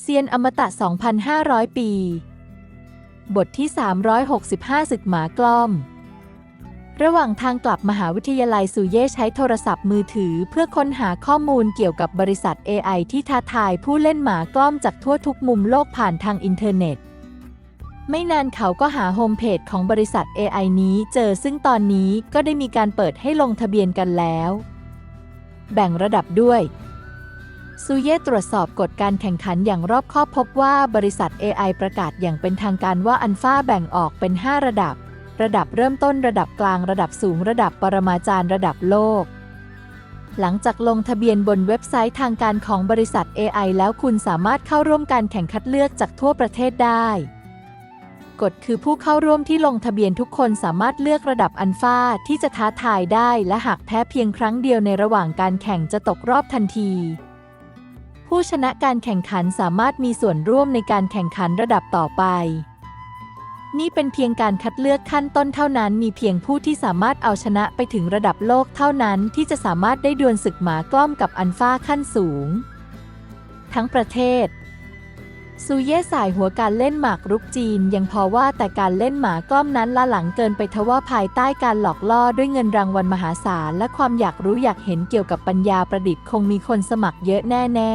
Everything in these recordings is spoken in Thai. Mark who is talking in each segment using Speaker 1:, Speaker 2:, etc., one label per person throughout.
Speaker 1: เซียนอมตะ 2,500 ปี บทที่ 365ศึกหมากล้อม ระหว่างทางกลับมหาวิทยาลัยซูเย่ใช้โทรศัพท์มือถือเพื่อค้นหาข้อมูลเกี่ยวกับบริษัท AI ที่ท้าทายผู้เล่นหมากล้อมจากทั่วทุกมุมโลกผ่านทางอินเทอร์เน็ต ไม่นานเขาก็หาโฮมเพจของบริษัท AI นี้เจอซึ่งตอนนี้ก็ได้มีการเปิดให้ลงทะเบียนกันแล้ว แบ่งระดับด้วย ซูเย่ตรวจสอบกฎการแข่งขันอย่างรอบคอบพบว่าบริษัท AI ประกาศอย่างเป็นทางการว่าอันฟ้าแบ่งออกเป็น 5 ระดับ ระดับเริ่มต้นระดับกลางระดับสูงระดับปรมาจารย์ระดับโลก หลังจากลงทะเบียนบนเว็บไซต์ทางการของบริษัท AI แล้วคุณสามารถเข้าร่วมการแข่งคัดเลือกจากทั่วประเทศได้กฎคือผู้เข้าร่วมที่ลงทะเบียนทุกคนสามารถเลือกระดับอันฟาที่จะท้าทายได้ และหากแพ้เพียงครั้งเดียวในระหว่างการแข่งจะตกรอบทันที ผู้ชนะการแข่งขันสามารถมีส่วนร่วมในการแข่งขันระดับต่อไป นี่เป็นเพียงการคัดเลือกขั้นต้นเท่านั้น มีเพียงผู้ที่สามารถเอาชนะไปถึงระดับโลกเท่านั้นที่จะสามารถได้ดวลศึกหมากล้อมกับอันฟาขั้นสูง ทั้งประเทศ ซูเย่สายหัวการเล่นหมากรุกจีน ยังพอว่าแต่การเล่นหมากล้อมนั้นละหลังเกินไปทว่าภายใต้การหลอกล่อด้วยเงินรางวัลมหาศาล และความอยากรู้อยากเห็นเกี่ยวกับปัญญาประดิษฐ์คงมีคนสมัครเยอะแน่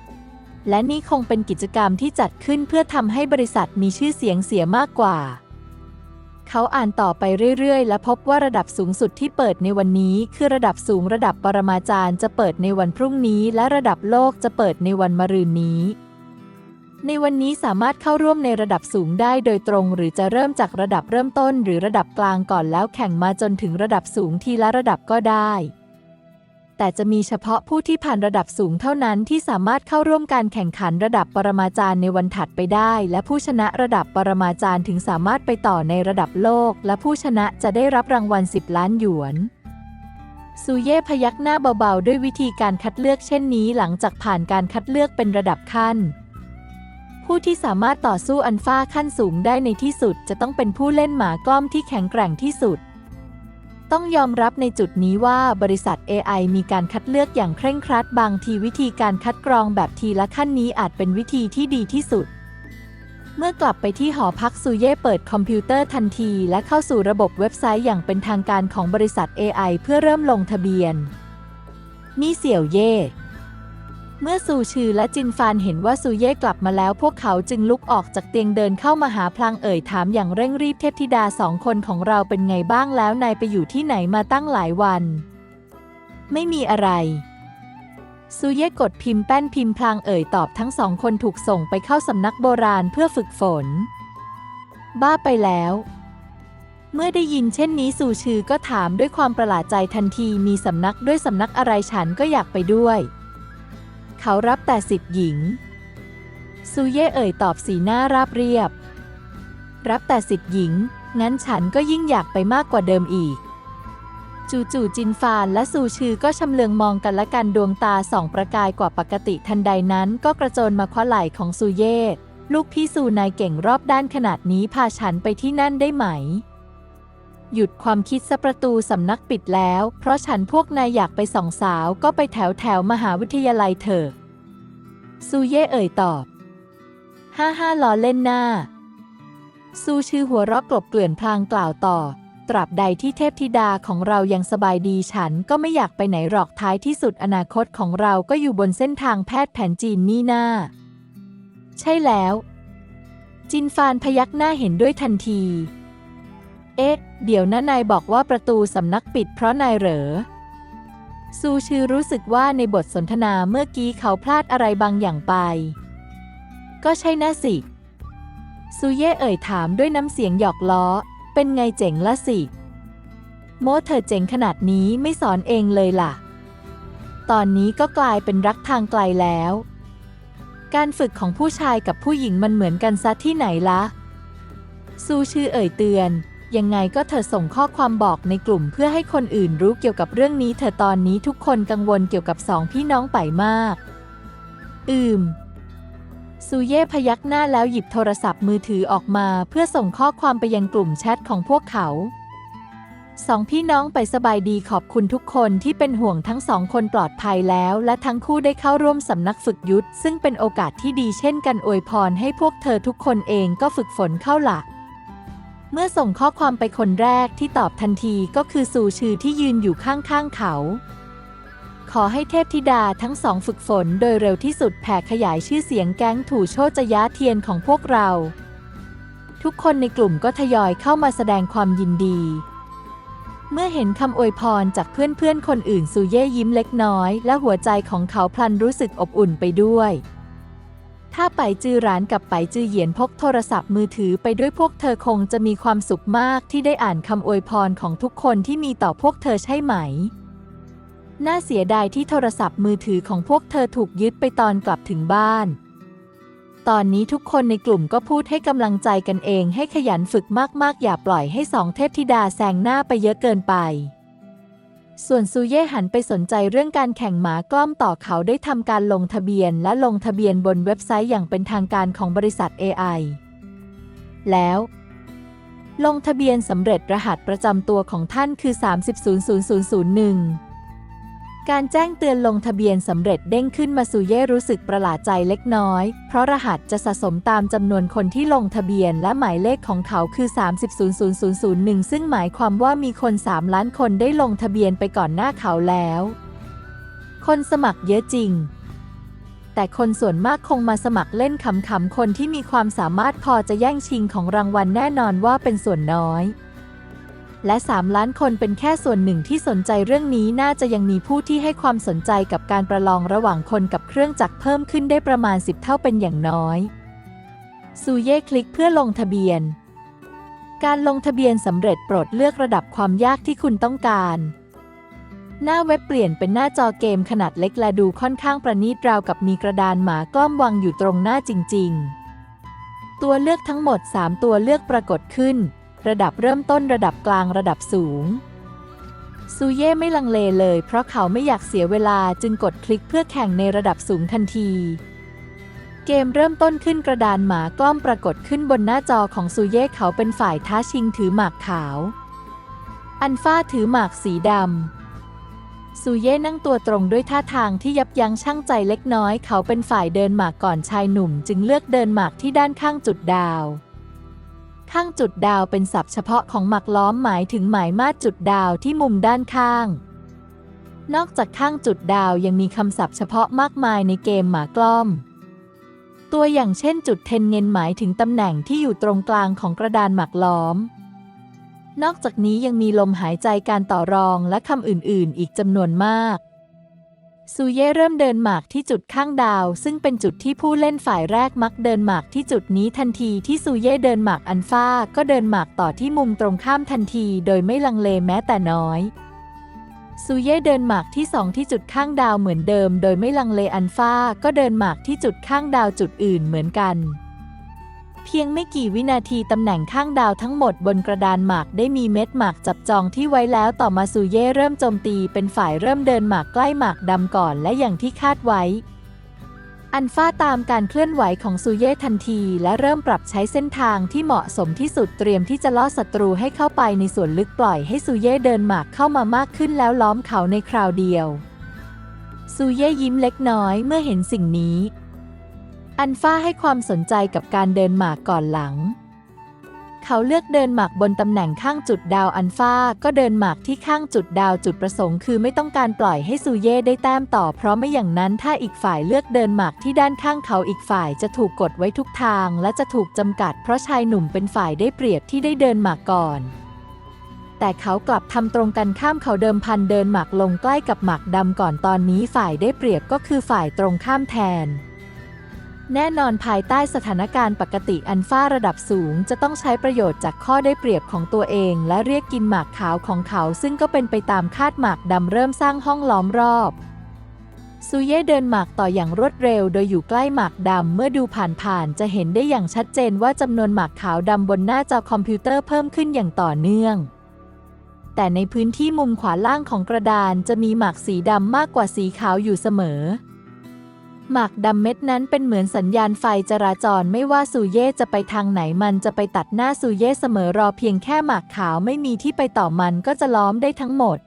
Speaker 1: ๆ และนี่คงเป็นกิจกรรมที่จัดขึ้นเพื่อทำให้บริษัทมีชื่อเสียงเสียมากกว่า เขาอ่านต่อไปเรื่อยๆ และพบว่าระดับสูงสุดที่เปิดในวันนี้ คือระดับสูงระดับปรมาจารย์จะเปิดในวันพรุ่งนี้ และระดับโลกจะเปิดในวันมะรืนนี้ ในวันนี้สามารถเข้าร่วมในระดับสูงได้โดยตรง หรือจะเริ่มจากระดับเริ่มต้น หรือระดับกลางก่อนแล้วแข่งมาจนถึงระดับสูงทีละระดับก็ได้ แต่จะมีเฉพาะผู้ที่ผ่านระดับสูงเท่านั้นที่สามารถเข้าร่วมการแข่งขันระดับปรมาจารย์ในวันถัดไปได้ และผู้ชนะระดับปรมาจารย์ถึงสามารถไปต่อในระดับโลก และผู้ชนะจะได้รับรางวัล 10 ล้านหยวนซูเย่พยักหน้าเบาๆ ด้วยวิธีการคัดเลือกเช่นนี้หลังจากผ่านการคัดเลือกเป็นระดับขั้น ผู้ที่สามารถต่อสู้อันฟาขั้นสูงได้ในที่สุดจะต้องเป็นผู้เล่นหมากล้อมที่แข็งแกร่งที่สุด ต้องยอมรับในจุดนี้ว่าบริษัท AI มีการคัดเลือกอย่างเคร่งครัดบางทีวิธีการคัดกรองแบบทีละขั้นนี้อาจเป็นวิธีที่ดีที่สุด เมื่อกลับไปที่หอพักซูเย่เปิดคอมพิวเตอร์ทันทีและเข้าสู่ระบบเว็บไซต์อย่างเป็นทางการของบริษัท AI เพื่อเริ่มลงทะเบียน นี่เสี่ยวเย่ เมื่อซูชือและจินฟานเห็นว่าซูเย่กลับมาแล้วพวกเขาจึงลุกออกจากเตียงเดินเข้ามาหาพลางเอ่ยถามอย่างเร่งรีบเทพธิดาสองคนของเราเป็นไงบ้างแล้วนายไปอยู่ที่ไหนมาตั้งหลายวัน ไม่มีอะไรซูเย่กดพิมพ์แป้นพิมพ์พลางเอ่ยตอบทั้งสองคนถูกส่งไปเข้าสำนักโบราณเพื่อฝึกฝน บ้าไปแล้ว เมื่อได้ยินเช่นนี้ซูชือก็ถามด้วยความประหลาดใจทันทีมีสำนักด้วยสำนักอะไรฉันก็อยากไปด้วย เขารับแต่สิทธิหญิง ซูเย่เอ่ยตอบสีหน้าราบเรียบ รับแต่สิทธิหญิง งั้นฉันก็ยิ่งอยากไปมากกว่าเดิมอีก จู่ๆจินฟานและซูชือก็ชำเลืองมองกันและกันดวงตาสองประกายกว่าปกติทันใดนั้นก็กระโจนมาคว้าไหล่ของซูเย่ลูกพี่ซูนายเก่งรอบด้านขนาดนี้พาฉันไปที่นั่นได้ไหม หยุดความคิดซะประตูสำนักปิดแล้ว เพราะฉันพวกนายอยากไปส่องสาวก็ไปแถวแถวมหาวิทยาลัยเถอะซูเย่เอ่ยตอบ ห้าห้าล้อเล่นหน้า ซูชื่อหัวเราะกลบเกลื่อนพลางกล่าวต่อ ตราบใดที่เทพธิดาของเรายังสบายดีฉันก็ไม่อยากไปไหนหรอกท้ายที่สุดอนาคตของเราก็อยู่บนเส้นทางแพทย์แผนจีนนี่นาใช่แล้ว จินฟานพยักหน้าเห็นด้วยทันที เอ๊ะ เดี๋ยวนะนายบอกว่าประตูสำนักปิดเพราะนายเหรอ ซูชือรู้สึกว่าในบทสนทนาเมื่อกี้เขาพลาดอะไรบางอย่างไป ก็ใช่น่าสิ ซูเย่เอ่ยถามด้วยน้ำเสียงหยอกล้อ เป็นไงเจ๋งละสิ โมเธอเจ๋งขนาดนี้ไม่สอนเองเลยล่ะ ตอนนี้ก็กลายเป็นรักทางไกลแล้ว การฝึกของผู้ชายกับผู้หญิงมันเหมือนกันซะที่ไหนละซูชื่อเอ่ยเตือน ยังไงก็เธอส่งข้อความบอกในกลุ่มเพื่อให้คนอื่นรู้เกี่ยวกับเรื่องนี้ เธอตอนนี้ทุกคนกังวลเกี่ยวกับสองพี่น้องไปมาก อืมซูเย่พยักหน้าแล้วหยิบโทรศัพท์มือถือออกมาเพื่อส่งข้อความไปยังกลุ่มแชทของพวกเขาสองพี่น้องไปสบายดีขอบคุณทุกคนที่เป็นห่วงทั้งสองคนปลอดภัยแล้ว และทั้งคู่ได้เข้าร่วมสำนักฝึกยุทธซึ่งเป็นโอกาสที่ดีเช่นกันอวยพรให้พวกเธอทุกคนเองก็ฝึกฝนเข้าหลัก เมื่อส่งข้อความไปคนแรกที่ตอบทันทีก็คือซูชื่อที่ยืนอยู่ข้างๆเขา ขอให้เทพธิดาทั้งสองฝึกฝนโดยเร็วที่สุดแผ่ขยายชื่อเสียงแก๊งถูโชจยะเทียนของพวกเรา ทุกคนในกลุ่มก็ทยอยเข้ามาแสดงความยินดี เมื่อเห็นคำอวยพรจากเพื่อนๆคนอื่นซูเย่ยิ้มเล็กน้อย และหัวใจของเขาพลันรู้สึกอบอุ่นไปด้วย ถ้าไปจื้อร้านกับไปจื้อเหยียนพกโทรศัพท์มือถือไปด้วยพวกเธอคงจะมีความสุขมากที่ได้อ่านคำอวยพรของทุกคนที่มีต่อพวกเธอใช่ไหม น่าเสียดายที่โทรศัพท์มือถือของพวกเธอถูกยึดไปตอนกลับถึงบ้าน ตอนนี้ทุกคนในกลุ่มก็พูดให้กำลังใจกันเองให้ขยันฝึกมากๆ อย่าปล่อยให้สองเทพธิดาแซงหน้าไปเยอะเกินไป ส่วนซูเย่หันไปสนใจเรื่องการแข่งหมากล้อมต่อเขาได้ทำการลงทะเบียนและลงทะเบียนบนเว็บไซต์อย่างเป็นทางการของบริษัท AI แล้ว ลงทะเบียนสำเร็จรหัสประจำตัวของท่านคือ 300001 การแจ้งเตือนลงทะเบียนสำเร็จเด้งขึ้นมาซูเย่รู้สึกประหลาดใจเล็กน้อย เพราะรหัสจะสะสมตามจำนวนคนที่ลงทะเบียนและหมายเลขของเขาคือ 300001 ซึ่งหมายความว่ามีคน 3 ล้านคนได้ลงทะเบียนไปก่อนหน้าเขาแล้ว คนสมัครเยอะจริง แต่คนส่วนมากคงมาสมัครเล่นขำๆคนที่มีความสามารถพอจะแย่งชิงของรางวัลแน่นอนว่าเป็นส่วนน้อย และ 3 ล้านคนเป็นแค่ส่วนหนึ่งที่สนใจเรื่องนี้น่าจะยังมีผู้ที่ให้ความสนใจกับการประลองระหว่างคนกับเครื่องจักรเพิ่มขึ้นได้ประมาณ 10 เท่าเป็นอย่างน้อยซูเย่คลิกเพื่อลงทะเบียน การลงทะเบียนสำเร็จโปรดเลือกระดับความยากที่คุณต้องการ หน้าเว็บเปลี่ยนเป็นหน้าจอเกมขนาดเล็กและดูค่อนข้างประณีตราวกับมีกระดานหมากล้อมวางอยู่ตรงหน้าจริง ๆ ตัวเลือกทั้งหมด 3 ตัวเลือกปรากฏขึ้น ระดับเริ่มต้นระดับกลางระดับสูง ซูเย่ไม่ลังเลเลย เพราะเขาไม่อยากเสียเวลาจึงกดคลิกเพื่อแข่งในระดับสูงทันที เกมเริ่มต้นขึ้นกระดานหมากล้อมปรากฏขึ้นบนหน้าจอของซูเย่เขาเป็นฝ่ายท้าชิงถือหมากขาว อันฟ้าถือหมากสีดำซูเย่นั่งตัวตรงด้วยท่าทางที่ยับยั้งชั่งใจเล็กน้อย เขาเป็นฝ่ายเดินหมากก่อนชายหนุ่ม จึงเลือกเดินหมากที่ด้านข้างจุดดาว ข้างจุดดาวเป็นศัพท์เฉพาะของหมากล้อมหมายถึงหมายมาจุดดาวที่มุมด้านข้าง นอกจากข้างจุดดาวยังมีคำศัพท์เฉพาะมากมายในเกมหมากล้อม ตัวอย่างเช่น จุดเทนเงินหมายถึงตำแหน่งที่อยู่ตรงกลางของกระดานหมากล้อม นอกจากนี้ยังมีลมหายใจการต่อรองและคำอื่น ๆ อีกจำนวนมาก ซูเย่เริ่มเดินหมากที่จุดข้างดาว ซึ่งเป็นจุดที่ผู้เล่นฝ่ายแรกมักเดินหมากที่จุดนี้ทันทีที่ซูเย่เดินหมากอันฟ้าก็เดินหมากต่อที่มุมตรงข้ามทันทีโดยไม่ลังเลแม้แต่น้อยซูเย่เดินหมากที่สองที่จุดข้างดาวเหมือนเดิม โดยไม่ลังเลอันฟ้าก็เดินหมากที่จุดข้างดาวจุดอื่นเหมือนกัน เพียงไม่กี่วินาทีตำแหน่งข้างดาวทั้งหมดบนกระดานหมากได้มีเม็ดหมากจับจองที่ไว้แล้วต่อมาซูเย่เริ่มโจมตีเป็นฝ่ายเริ่มเดินหมากใกล้หมากดำก่อนและอย่างที่คาดไว้ อันฟ้าตามการเคลื่อนไหวของซูเย่ทันที และเริ่มปรับใช้เส้นทางที่เหมาะสมที่สุดเตรียมที่จะล่อศัตรูให้เข้าไปในส่วนลึกปล่อยให้ซูเย่เดินหมากเข้ามามากขึ้นแล้วล้อมเขาในคราวเดียวซูเย่ยิ้มเล็กน้อยเมื่อเห็นสิ่งนี้ อันฟ้าให้ความสนใจกับการเดินหมากก่อนหลัง เขาเลือกเดินหมากบนตำแหน่งข้างจุดดาวอันฟ้าก็เดินหมากที่ข้างจุดดาวจุดประสงค์คือไม่ต้องการปล่อยให้ซูเย่ได้แต้มต่อ เพราะไม่อย่างนั้นถ้าอีกฝ่ายเลือกเดินหมากที่ด้านข้างเขาอีกฝ่ายจะถูกกดไว้ทุกทาง และจะถูกจำกัด เพราะชายหนุ่มเป็นฝ่ายได้เปรียบที่ได้เดินหมากก่อนแต่เขากลับทำตรงกันข้ามเขาเดิมพันเดินหมากลงใกล้กับหมากดำก่อนตอนนี้ฝ่ายได้เปรียบก็คือฝ่ายตรงข้ามแทน แน่นอนภายใต้สถานการณ์ปกติอันฟ้าระดับสูง จะต้องใช้ประโยชน์จากข้อได้เปรียบของตัวเอง และเรียกกินหมากขาวของเขา ซึ่งก็เป็นไปตามคาดหมากดำเริ่มสร้างห้องล้อมรอบซูเย่เดินหมากต่ออย่างรวดเร็ว โดยอยู่ใกล้หมากดำ เมื่อดูผ่านๆ จะเห็นได้อย่างชัดเจนว่าจำนวนหมากขาวดำบนหน้าจอคอมพิวเตอร์เพิ่มขึ้นอย่างต่อเนื่อง แต่ในพื้นที่มุมขวาล่างของกระดานจะมีหมากสีดำมากกว่าสีขาวอยู่เสมอ หมากดำเม็ดนั้นเป็นเหมือนสัญญาณไฟจราจรไม่ว่าซูเย่จะไปทางไหนมันจะไปตัดหน้าซูเย่เสมอรอเพียงแค่หมากขาวไม่มีที่ไปต่อมันก็จะล้อมได้ทั้งหมด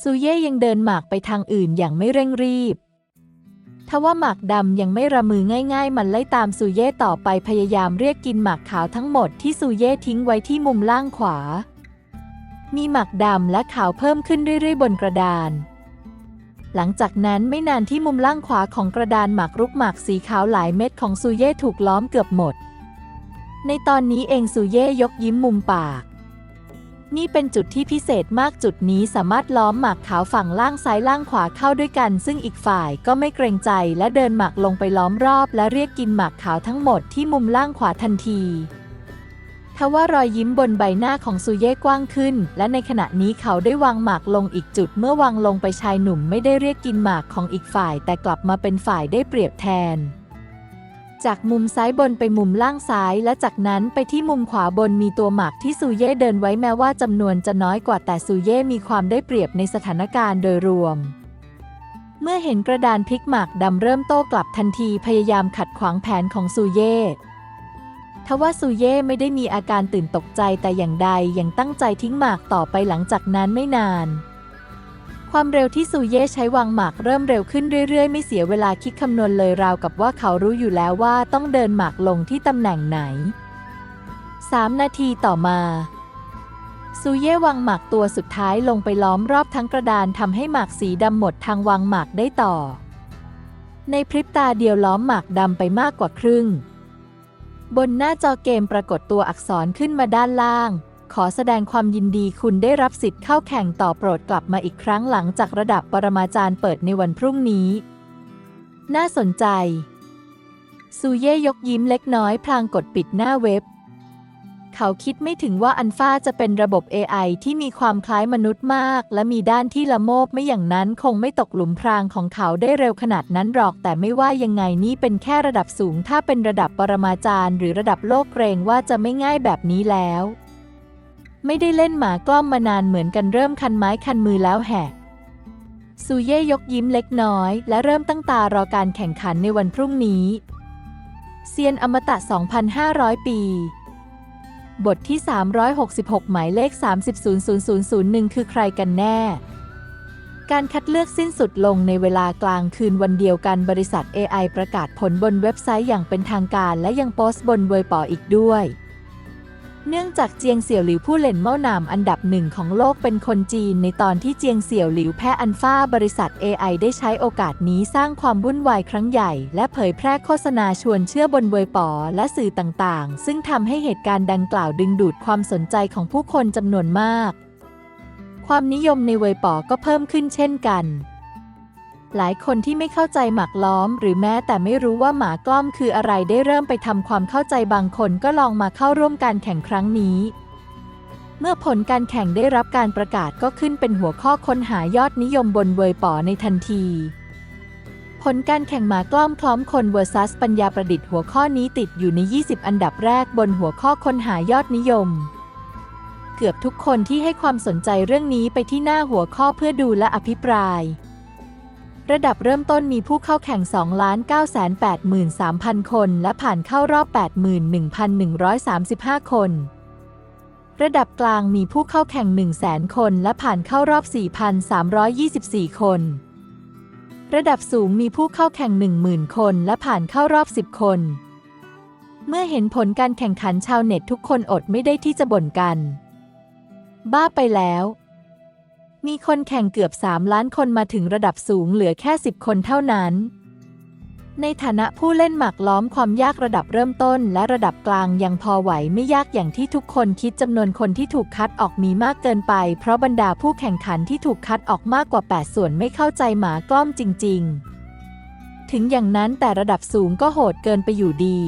Speaker 1: ซูเย่ยังเดินหมากไปทางอื่นอย่างไม่เร่งรีบทว่าหมากดำยังไม่ระมือง่าย ๆ มันไล่ตามซูเย่ต่อไปพยายามเรียกกินหมากขาวทั้งหมดที่ซูเย่ทิ้งไว้ที่มุมล่างขวา มีหมากดำและขาวเพิ่มขึ้นเรื่อยๆบนกระดาน หลังจากนั้นไม่นานที่มุมล่างขวาของกระดานหมากรุกหมากสีขาวหลายเม็ดของซูเย่ถูกล้อมเกือบหมด ในตอนนี้เองซูเย่ยกยิ้มมุมปาก นี่เป็นจุดที่พิเศษมากจุดนี้สามารถล้อมหมากขาวฝั่งล่างซ้ายล่างขวาเข้าด้วยกัน ซึ่งอีกฝ่ายก็ไม่เกรงใจและเดินหมากลงไปล้อมรอบ และเรียกกินหมากขาวทั้งหมดที่มุมล่างขวาทันที ทว่ารอยยิ้มบนใบหน้าของซูเย่กว้างขึ้น และในขณะนี้เขาได้วางหมากลงอีกจุด เมื่อวางลงไปชายหนุ่มไม่ได้เรียกกินหมากของอีกฝ่าย แต่กลับมาเป็นฝ่ายได้เปรียบแทน จากมุมซ้ายบนไปมุมล่างซ้าย และจากนั้นไปที่มุมขวาบนมีตัวหมากที่ซูเย่เดินไว้แม้ว่าจำนวนจะน้อยกว่าแต่ซูเย่มีความได้เปรียบในสถานการณ์โดยรวมเมื่อเห็นกระดานพลิกหมากดำเริ่มโต้กลับทันทีพยายามขัดขวางแผนของซูเย่ ทว่าซูเย่ไม่ได้มีอาการตื่นตกใจแต่อย่างใดยังตั้งใจทิ้งหมากต่อไปหลังจากนั้นไม่นาน ความเร็วที่ซูเย่ใช้วางหมากเริ่มเร็วขึ้นเรื่อยๆ ไม่เสียเวลาคิดคำนวณเลยราวกับว่าเขารู้อยู่แล้วว่าต้องเดินหมากลงที่ตำแหน่งไหน 3 นาทีต่อมาซูเย่วางหมากตัวสุดท้ายลงไปล้อมรอบทั้งกระดานทำให้หมากสีดำหมดทางวางหมากได้ต่อ ในพริบตาเดียวล้อมหมากดำไปมากกว่าครึ่ง บนหน้าจอเกมปรากฏตัวอักษรขึ้นมาด้านล่าง ขอแสดงความยินดีคุณได้รับสิทธิ์เข้าแข่งต่อโปรดกลับมาอีกครั้งหลังจากระดับปรมาจารย์เปิดในวันพรุ่งนี้ น่าสนใจ ซูเย่ยกยิ้มเล็กน้อยพลางกดปิดหน้าเว็บ เขาคิดไม่ถึงว่าอันฟ้าจะเป็นระบบ AI ที่มีความคล้ายมนุษย์มาก และมีด้านที่ละโมบไม่อย่างนั้นคงไม่ตกหลุมพรางของเขาได้เร็วขนาดนั้นหรอก แต่ไม่ว่ายังไงนี่เป็นแค่ระดับสูง ถ้าเป็นระดับปรมาจารย์ หรือระดับโลกเกรงว่าจะไม่ง่ายแบบนี้แล้ว ไม่ได้เล่นหมากล้อมมานานเหมือนกันเริ่มคันไม้คันมือแล้วแหกซูเย่ยกยิ้มเล็กน้อย และเริ่มตั้งตารอการแข่งขันในวันพรุ่งนี้ เซียนอมตะ 2,500 ปี บทที่ 366 หมายเลข300001 คือใครกันแน่ การคัดเลือกสิ้นสุดลงในเวลากลางคืนวันเดียวกันบริษัท AI ประกาศผลบนเว็บไซต์อย่างเป็นทางการและยังโพสต์บนเวยปออีกด้วย เนื่องจากเจียงเสี่ยวหลิวผู้เล่นเม้าหนามอันดับหนึ่งของโลกเป็นคนจีน ในตอนที่เจียงเสี่ยวหลิวแพ้อันฟ้าบริษัท AI ได้ใช้โอกาสนี้สร้างความวุ่นวายครั้งใหญ่ และเผยแพร่โฆษณาชวนเชื่อบนเวยปอและสื่อต่างๆ ซึ่งทำให้เหตุการณ์ดังกล่าวดึงดูดความสนใจของผู้คนจำนวนมาก ความนิยมในเวยปอก็เพิ่มขึ้นเช่นกัน หลายคนที่ไม่เข้าใจหมากล้อม หรือแม้แต่ไม่รู้ว่าหมากล้อมคืออะไรได้เริ่มไปทำความเข้าใจบางคนก็ลองมาเข้าร่วมการแข่งครั้งนี้ เมื่อผลการแข่งได้รับการประกาศก็ขึ้นเป็นหัวข้อค้นหายอดนิยมบนเวยปอในทันที ผลการแข่งหมากล้อมพร้อมคน vs ปัญญาประดิษฐ์หัวข้อนี้ติดอยู่ใน 20 อันดับแรกบนหัวข้อค้นหายอดนิยมเกือบทุกคนที่ให้ความสนใจเรื่องนี้ไปที่หน้าหัวข้อเพื่อดูและอภิปราย ระดับเริ่มต้นมีผู้เข้าแข่ง 2,983,000 คน และผ่านเข้ารอบ 81,135 คน ระดับกลางมีผู้เข้าแข่ง 100,000 คน และผ่านเข้ารอบ 4,324 คน ระดับสูงมีผู้เข้าแข่ง 10,000 คน และผ่านเข้ารอบ 10 คน เมื่อเห็นผลการแข่งขันชาวเน็ตทุกคนอดไม่ได้ที่จะบ่นกัน บ้าไปแล้ว มีคนแข่งเกือบ 3 ล้านคนมาถึงระดับสูงเหลือแค่ 10 คนเท่านั้น ในฐานะผู้เล่นหมากล้อมความยากระดับเริ่มต้น และระดับกลางยังพอไหวไม่ยากอย่างที่ทุกคนคิดจำนวนคนที่ถูกคัดออกมีมากเกินไป เพราะบรรดาผู้แข่งขันที่ถูกคัดออกมากกว่า 8 ส่วนไม่เข้าใจหมากล้อมจริง ๆ ถึงอย่างนั้นแต่ระดับสูงก็โหดเกินไปอยู่ดี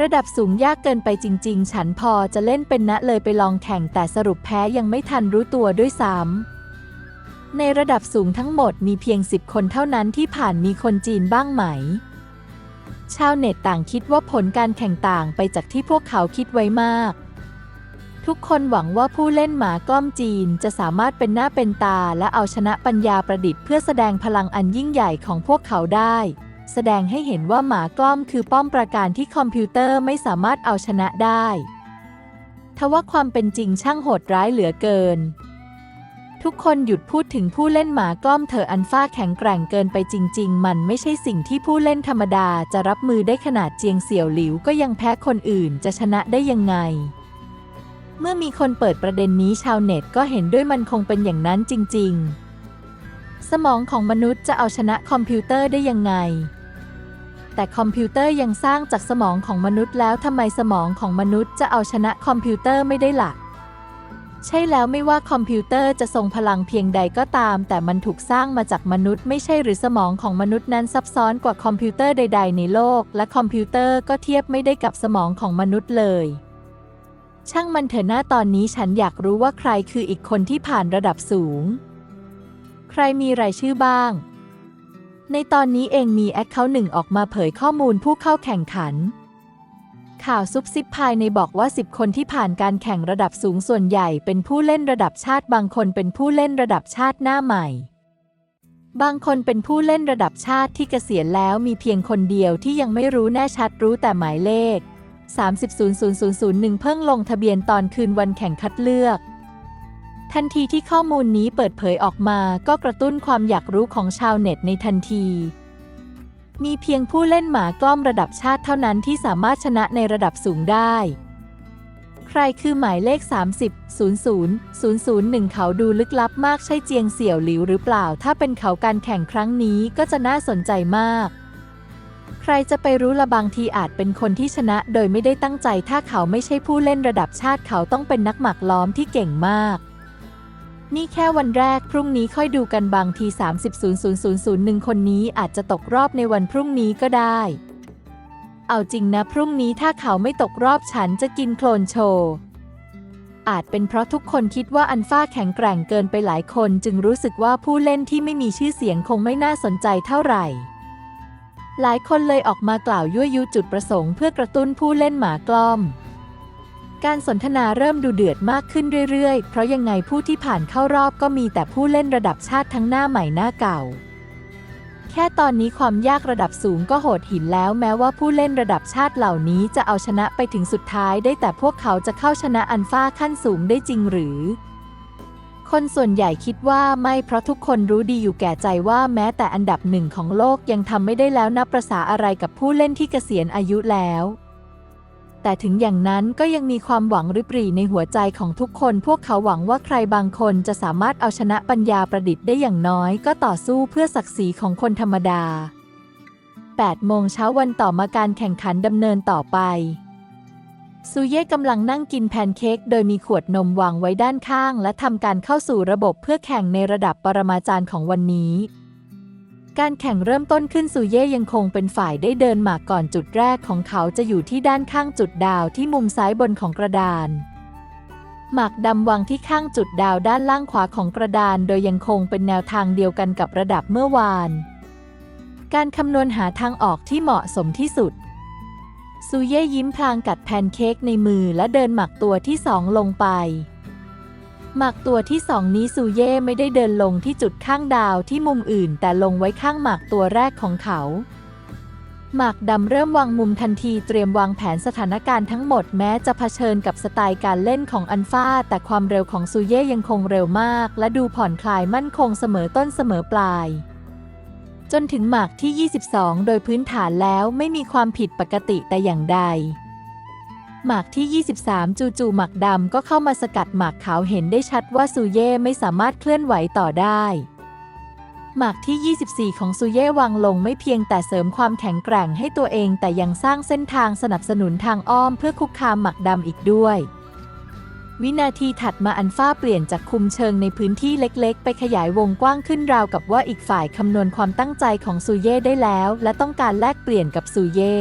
Speaker 1: ระดับสูงยากเกินไปจริง ๆ ฉันพอจะเล่นเป็นนะเลยไปลองแข่งแต่สรุปแพ้ยังไม่ทันรู้ตัวด้วยซ้ำ ในระดับสูงทั้งหมดมีเพียง 10 คนเท่านั้นที่ผ่านมีคนจีนบ้างไหม ชาวเน็ตต่างคิดว่าผลการแข่งต่างไปจากที่พวกเขาคิดไว้มาก ทุกคนหวังว่าผู้เล่นหมากล้อมจีนจะสามารถเป็นหน้าเป็นตาและเอาชนะปัญญาประดิษฐ์เพื่อแสดงพลังอันยิ่งใหญ่ของพวกเขาได้ แสดงให้เห็นว่าหมากล้อมคือป้อมปราการที่คอมพิวเตอร์ไม่สามารถเอาชนะได้ทว่าความเป็นจริงช่างโหดร้ายเหลือเกิน ทุกคนหยุดพูดถึงผู้เล่นหมากล้อมเถออันฟ้าแข็งแกร่งเกินไปจริง ๆ มันไม่ใช่สิ่งที่ผู้เล่นธรรมดาจะรับมือได้ขนาดเจียงเสี่ยวหลิวก็ยังแพ้คนอื่นจะชนะได้ยังไง เมื่อมีคนเปิดประเด็นนี้ชาวเน็ตก็เห็นด้วยมันคงเป็นอย่างนั้นจริง ๆ สมองของมนุษย์จะเอาชนะคอมพิวเตอร์ได้ยังไง แต่คอมพิวเตอร์ยังสร้างจากสมองของมนุษย์แล้วทำไมสมองของมนุษย์จะเอาชนะคอมพิวเตอร์ไม่ได้ล่ะใช่แล้วไม่ว่าคอมพิวเตอร์จะทรงพลังเพียงใดก็ตาม แต่มันถูกสร้างมาจากมนุษย์ไม่ใช่หรือสมองของมนุษย์นั้นซับซ้อนกว่าคอมพิวเตอร์ใด ๆ ในโลก และคอมพิวเตอร์ก็เทียบไม่ได้กับสมองของมนุษย์เลยช่างมันเถอะหน้าตอนนี้ฉันอยากรู้ว่าใครคืออีกคนที่ผ่านระดับสูง ใครมีรายชื่อบ้าง ในตอนนี้เองมีแอคเคาท์หนึ่งออกมาเผยข้อมูลผู้เข้าแข่งขัน ข่าวซุบซิบภายในบอกว่า 10 คนที่ผ่านการแข่งระดับสูงส่วนใหญ่เป็นผู้เล่นระดับชาติ บางคนเป็นผู้เล่นระดับชาติหน้าใหม่ บางคนเป็นผู้เล่นระดับชาติที่เกษียณแล้วมีเพียงคนเดียวที่ยังไม่รู้แน่ชัดรู้แต่หมายเลข 300001เพิ่งลงทะเบียนตอนคืนวันแข่งคัดเลือก ทันทีที่ข้อมูลนี้เปิดเผยออกมาก็กระตุ้นความอยากรู้ของชาวเน็ตในทันที มีเพียงผู้เล่นหมากล้อมระดับชาติเท่านั้นที่สามารถชนะในระดับสูงได้ ใครคือหมายเลข 30 00 001 เขาดูลึกลับมากใช่เจียงเสี่ยวหลิวหรือเปล่า ถ้าเป็นเขาการแข่งครั้งนี้ก็จะน่าสนใจมาก ใครจะไปรู้ละบางทีอาจเป็นคนที่ชนะโดยไม่ได้ตั้งใจ ถ้าเขาไม่ใช่ผู้เล่นระดับชาติเขาต้องเป็นนักหมากล้อมที่เก่งมาก นี่แค่วันแรกพรุ่งนี้ค่อยดูกันบางที 30.0001 คนนี้อาจจะตกรอบในวันพรุ่งนี้ก็ได้ เอาจริงนะพรุ่งนี้ถ้าเขาไม่ตกรอบฉันจะกินโคลนโชว์ อาจเป็นเพราะทุกคนคิดว่าอันฟ้าแข็งแกร่งเกินไปหลายคนจึงรู้สึกว่าผู้เล่นที่ไม่มีชื่อเสียงคงไม่น่าสนใจเท่าไหร่ หลายคนเลยออกมากล่าวยั่วยุจุดประสงค์เพื่อกระตุ้นผู้เล่นหมากล้อม การสนทนาเริ่มดูเดือดมากขึ้นเรื่อยๆ เพราะยังไงผู้ที่ผ่านเข้ารอบก็มีแต่ผู้เล่นระดับชาติทั้งหน้าใหม่หน้าเก่า แค่ตอนนี้ความยากระดับสูงก็โหดหินแล้วแม้ว่าผู้เล่นระดับชาติเหล่านี้จะเอาชนะไปถึงสุดท้ายได้แต่พวกเขาจะเข้าชนะอันฟ้าขั้นสูงได้จริงหรือ คนส่วนใหญ่คิดว่าไม่เพราะทุกคนรู้ดีอยู่แก่ใจว่าแม้แต่อันดับหนึ่งของโลกยังทำไม่ได้แล้วนับประษาอะไรกับผู้เล่นที่เกษียณอายุแล้ว แต่ถึงอย่างนั้นก็ยังมีความหวังริบหรี่ในหัวใจของทุกคน พวกเขาหวังว่าใครบางคนจะสามารถเอาชนะปัญญาประดิษฐ์ได้อย่างน้อย ก็ต่อสู้เพื่อศักดิ์ศรีของคนธรรมดา 8 โมงเช้าวันต่อมาการแข่งขันดำเนินต่อไป ซูเย่กำลังนั่งกินแพนเค้กโดยมีขวดนมวางไว้ด้านข้าง และทำการเข้าสู่ระบบเพื่อแข่งในระดับปรมาจารย์ของวันนี้ การแข่งเริ่มต้นขึ้นซูเย่ยังคงเป็นฝ่ายได้เดินหมากก่อนจุดแรกของเขาจะอยู่ที่ด้านข้างจุดดาวที่มุมซ้ายบนของกระดาน หมากดำวางที่ข้างจุดดาวด้านล่างขวาของกระดาน โดยยังคงเป็นแนวทางเดียวกันกับระดับเมื่อวาน การคำนวณหาทางออกที่เหมาะสมที่สุด ซูเย่ยิ้มพลางกัดแพนเค้กในมือและเดินหมักตัวที่สองลงไป หมักตัวที่สองนี้ซูเย่ไม่ได้เดินลงที่จุดข้างดาวที่มุมอื่น แต่ลงไว้ข้างหมากตัวแรกของเขาหมากดำเริ่มวางมุมทันทีเตรียมวางแผนสถานการณ์ทั้งหมดแม้จะเผชิญกับสไตล์การเล่นของอันฟาแต่ความเร็วของซูเย่ยังคงเร็วมาก และดูผ่อนคลายมั่นคงเสมอต้นเสมอปลาย จนถึงหมากที่ 22 โดยพื้นฐานแล้วไม่มีความผิดปกติแต่อย่างใด หมากที่ 23 จู่ๆหมากดำก็เข้ามาสกัดหมากขาวเห็นได้ชัดว่าซูเย่ไม่สามารถเคลื่อนไหวต่อได้ หมากที่ 24 ของซูเย่วางลงไม่เพียงแต่เสริมความแข็งแกร่งให้ตัวเองแต่ยังสร้างเส้นทางสนับสนุนทางอ้อมเพื่อคุกคามหมากดำอีกด้วย วินาทีถัดมาอันฟ้าเปลี่ยนจากคุมเชิงในพื้นที่เล็กๆ ไปขยายวงกว้างขึ้นราวกับว่าอีกฝ่ายคำนวณความตั้งใจของซูเย่ได้แล้ว และต้องการแลกเปลี่ยนกับซูเย่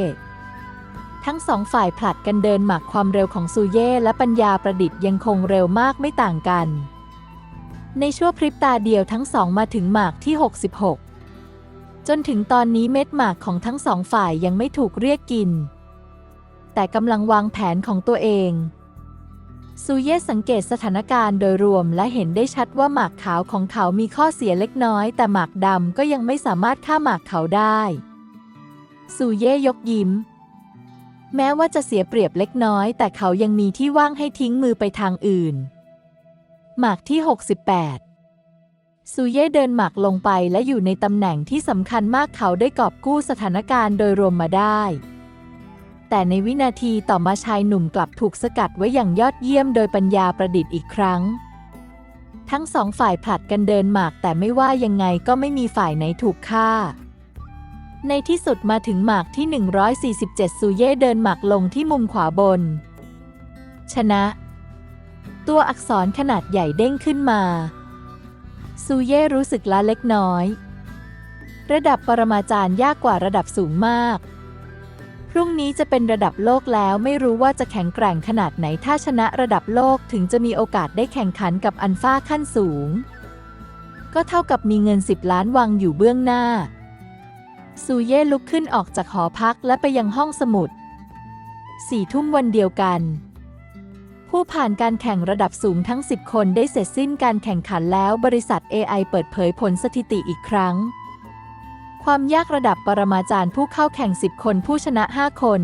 Speaker 1: ทั้งสองฝ่ายผลัดกันเดินหมากความเร็วของซูเย่และปัญญาประดิษฐ์ยังคงเร็วมากไม่ต่างกัน ในชั่วพริบตาเดียวทั้งสองมาถึงหมากที่ 66 จนถึงตอนนี้เม็ดหมากของทั้งสองฝ่ายยังไม่ถูกเรียกกิน แต่กำลังวางแผนของตัวเองซูเย่สังเกตสถานการณ์โดยรวมและเห็นได้ชัดว่าหมากขาวของเขามีข้อเสียเล็กน้อย แต่หมากดำก็ยังไม่สามารถฆ่าหมากเขาได้ซูเย่ยกยิ้ม แม้ว่าจะเสียเปรียบเล็กน้อย แต่เขายังมีที่ว่างให้ทิ้งมือไปทางอื่น หมากที่ 68 ซูเย่เดินหมากลงไปและอยู่ในตำแหน่งที่สำคัญมากเขาได้กอบกู้สถานการณ์โดยรวมมาได้ แต่ในวินาทีต่อมาชายหนุ่มกลับถูกสกัดไว้อย่างยอดเยี่ยมโดยปัญญาประดิษฐ์อีกครั้ง ทั้งสองฝ่ายผลัดกันเดินหมากแต่ไม่ว่ายังไงก็ไม่มีฝ่ายไหนถูกฆ่า ในที่สุดมาถึงหมากที่ 147 ซูเย่เดินหมากลงที่มุมขวาบน ชนะ ตัวอักษรขนาดใหญ่เด้งขึ้นมา ซูเย่รู้สึกล้าเล็กน้อย ระดับปรมาจารย์ยากกว่าระดับสูงมาก พรุ่งนี้จะเป็นระดับโลกแล้วไม่รู้ว่าจะแข็งแกร่งขนาดไหนถ้าชนะระดับโลกถึงจะมีโอกาสได้แข่งขันกับอันฟ้าขั้นสูง ก็เท่ากับมีเงิน 10 ล้านวางอยู่เบื้องหน้า ซูเย่ลุกขึ้นออกจากหอพักและไปยังห้องสมุดสี่ทุ่มวันเดียวกัน ผู้ผ่านการแข่งระดับสูงทั้ง 10 คนได้เสร็จสิ้นการแข่งขันแล้วบริษัท AI เปิดเผยผลสถิติอีกครั้ง ความยากระดับปรมาจารย์ผู้เข้าแข่ง 10 คนผู้ชนะ 5 คน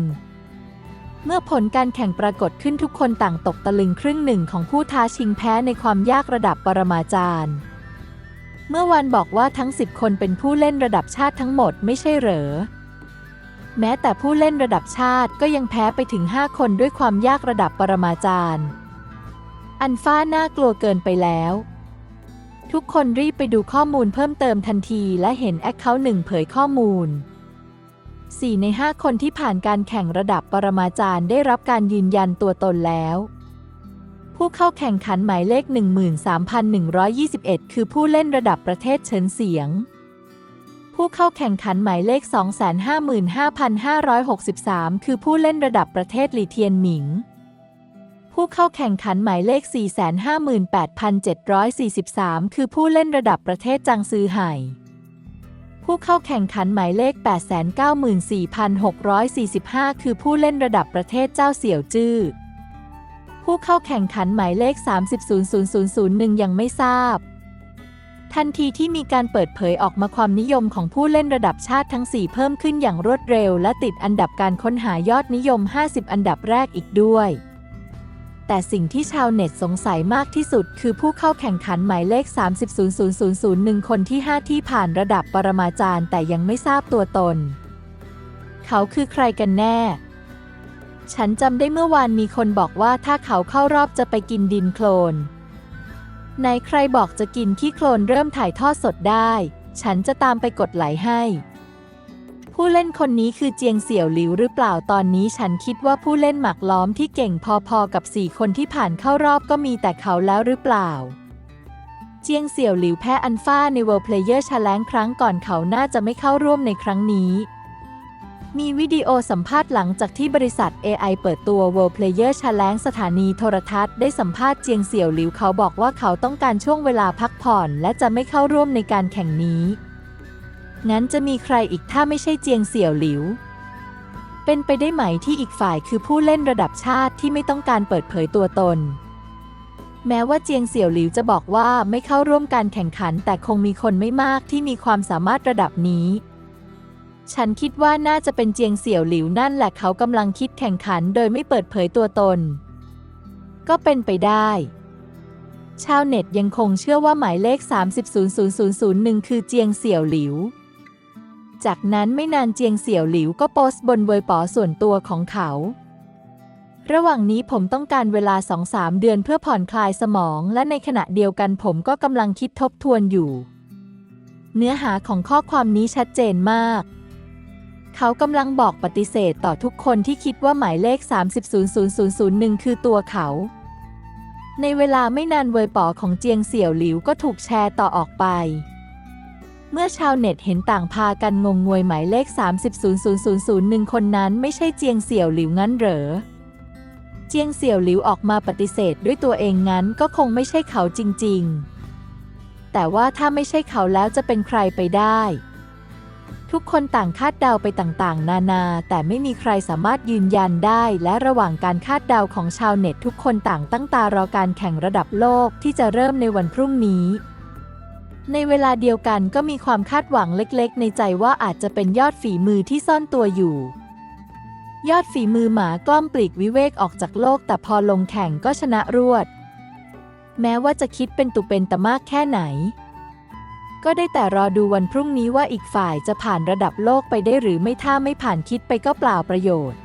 Speaker 1: เมื่อผลการแข่งปรากฏขึ้นทุกคนต่างตกตะลึงครึ่งหนึ่งของผู้ท้าชิงแพ้ในความยากระดับปรมาจารย์ เมื่อวันบอกว่าทั้ง 10 คนเป็นผู้เล่นระดับชาติทั้งหมดไม่ใช่เหรอ แม้แต่ผู้เล่นระดับชาติก็ยังแพ้ไปถึง 5 คนด้วยความยากระดับปรมาจารย์ อันฟ้าน่ากลัวเกินไปแล้ว ทุกคนรีบไปดูข้อมูลเพิ่มเติมทันทีและเห็นแอคเคาท์หนึ่งเผยข้อมูล 4 ใน 5 คนที่ผ่านการแข่งระดับปรมาจารย์ได้รับการยืนยันตัวตนแล้ว ผู้เข้าแข่งขันหมายเลข 13,121 คือผู้เล่นระดับประเทศเฉินเสียง ผู้เข้าแข่งขันหมายเลข 255,563 คือผู้เล่นระดับประเทศหลีเทียนหมิง ผู้เข้าแข่งขันหมายเลข 458,743 คือผู้เล่นระดับประเทศจังซือไห่ผู้เข้าแข่งขันหมายเลข 894,645 คือผู้เล่นระดับประเทศเจ้าเสี่ยวจื้อ ผู้เข้าแข่งขันหมายเลข 300001 ยังไม่ทราบ ทันทีที่มีการเปิดเผยออกมาความนิยมของผู้เล่นระดับชาติทั้ง 4 เพิ่มขึ้นอย่างรวดเร็ว และติดอันดับการค้นหายอดนิยม 50 อันดับแรกอีกด้วยแต่สิ่งที่ชาวเน็ตสงสัยมากที่สุด คือผู้เข้าแข่งขันหมายเลข 300001 คนที่ 5 ที่ผ่านระดับปรมาจารย์แต่ยังไม่ทราบตัวตน เขาคือใครกันแน่ ฉันจำได้เมื่อวานมีคนบอกว่าถ้าเขาเข้ารอบจะไปกินดินโคลนไหนใครบอกจะกินขี้โคลนเริ่มถ่ายทอดสดได้ ฉันจะตามไปกดไหลให้ ผู้เล่นคนนี้คือเจียงเสี่ยวหลิวหรือเปล่าตอนนี้ฉันคิดว่าผู้เล่นหมากล้อมที่เก่งพอๆกับสี่คนที่ผ่านเข้ารอบก็มีแต่เขาแล้วหรือเปล่า เจียงเสี่ยวหลิวแพ้อันฟ้าใน World Player Challenge ครั้งก่อนเขาน่าจะไม่เข้าร่วมในครั้งนี้ มีวิดีโอสัมภาษณ์หลังจากที่บริษัท AI เปิดตัว World Player Challenge สถานีโทรทัศน์ได้สัมภาษณ์เจียงเสี่ยวหลิวเขาบอกว่าเขาต้องการช่วงเวลาพักผ่อน และจะไม่เข้าร่วมในการแข่งนี้ งั้นจะมีใครอีกถ้าไม่ใช่เจียงเสี่ยวหลิว เป็นไปได้ไหมที่อีกฝ่ายคือผู้เล่นระดับชาติที่ไม่ต้องการเปิดเผยตัวตน แม้ว่าเจียงเสี่ยวหลิวจะบอกว่าไม่เข้าร่วมการแข่งขัน แต่คงมีคนไม่มากที่มีความสามารถระดับนี้ ฉันคิดว่าน่าจะเป็นเจียงเสี่ยวหลิวนั่นแหละเขากำลังคิดแข่งขันโดยไม่เปิดเผยตัวตน ก็เป็นไปได้ ชาวเน็ตยังคงเชื่อว่าหมายเลข300001 คือเจียงเสี่ยวหลิว จากนั้นไม่นานเจียงเสี่ยวหลิวก็โพสต์บนเวยป๋อส่วนตัวของเขา ระหว่างนี้ผมต้องการเวลา 2-3 เดือนเพื่อผ่อนคลายสมอง และในขณะเดียวกันผมก็กำลังคิดทบทวนอยู่ เนื้อหาของข้อความนี้ชัดเจนมาก เขากำลังบอกปฏิเสธต่อทุกคนที่คิดว่าหมายเลข300001 คือตัวเขา ในเวลาไม่นานเวยป๋อของเจียงเสี่ยวหลิวก็ถูกแชร์ต่อออกไป เมื่อชาวเน็ตเห็นต่างพากันงงงวยหมายเลข300001 คนนั้นไม่ใช่เจียงเสี่ยวหลิวงั้นเหรอ เจียงเสี่ยวหลิวออกมาปฏิเสธด้วยตัวเองงั้นก็คงไม่ใช่เขาจริง ๆ แต่ว่าถ้าไม่ใช่เขาแล้วจะเป็นใครไปได้ ทุกคนต่างคาดเดาไปต่างๆ นานา แต่ไม่มีใครสามารถยืนยันได้ และระหว่างการคาดเดาของชาวเน็ตทุกคนต่างตั้งตารอการแข่งระดับโลกที่จะเริ่มในวันพรุ่งนี้ ในเวลาเดียวกันก็มีความคาดหวังเล็กๆ ในใจว่าอาจจะเป็นยอดฝีมือที่ซ่อนตัวอยู่ ยอดฝีมือหมากล้อมปลีกวิเวกออกจากโลก แต่พอลงแข่งก็ชนะรวด แม้ว่าจะคิดเป็นตุเป็นตะมากแค่ไหน ก็ได้แต่รอดูวันพรุ่งนี้ว่าอีกฝ่ายจะผ่านระดับโลกไปได้หรือไม่ถ้าไม่ผ่านคิดไปก็เปล่าประโยชน์